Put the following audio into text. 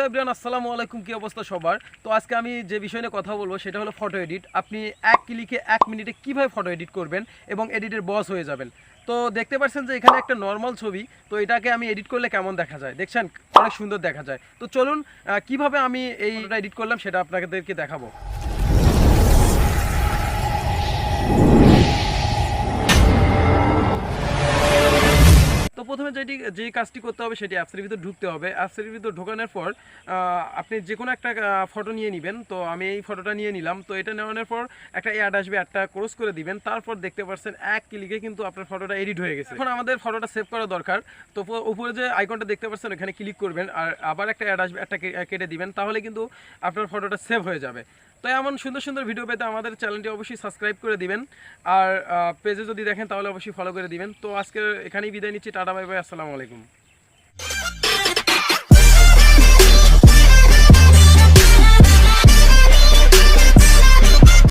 Hello everyone, আসসালামু আলাইকুম, কি অবস্থা সবার? তো আজকে আমি যে বিষয় নিয়ে কথা বলব সেটা হলো ফটো এডিট আপনি এক ক্লিকে এক মিনিটে কীভাবে ফটো এডিট করবেন এবং এডিটের বস হয়ে যাবেন। তো দেখতে পাচ্ছেন যে এখানে একটা নর্মাল ছবি, তো এটাকে আমি এডিট করলে কেমন দেখা যায়? দেখছেন? অনেক সুন্দর দেখা যায়। তো চলুন কীভাবে আমি এইটা এডিট করলাম সেটা আপনাদেরকে দেখাবো। প্রথমে যেটি যে কাজটি করতে হবে সেটি অ্যাপসের ভিতর ঢুকতে হবে। অ্যাপসের ভিতর ঢোকানোর পর আপনি যে কোনো একটা ফটো নিয়ে নেবেন। তো আমি এই ফটোটা নিয়ে নিলাম। তো এটা নেওয়ানোর পর একটা অ্যাড আসবে একটা ক্রস করে দিবেন। তারপর দেখতে পাচ্ছেন এক ক্লিকে কিন্তু আপনার ফটোটা এডিট হয়ে গেছে। এখন আমাদের ফটোটা সেভ করা দরকার। তো উপরে যে আইকনটা দেখতে পাচ্ছেন, ওখানে ক্লিক করবেন। আর আবার একটা অ্যাড আসবে, একটা কেটে দিবেন। তাহলে কিন্তু আপনার ফটোটা সেভ হয়ে যাবে। তো এমন সুন্দর সুন্দর ভিডিও পেতে আমাদের চ্যানেলটি অবশ্যই সাবস্ক্রাইব করে দিবেন। আর পেজে যদি দেখেন তাহলে অবশ্যই ফলো করে দিবেন। তো আজকে এখানেই বিদায় নিচ্ছি। টাটা বাই বাই আসসালামু আলাইকুম।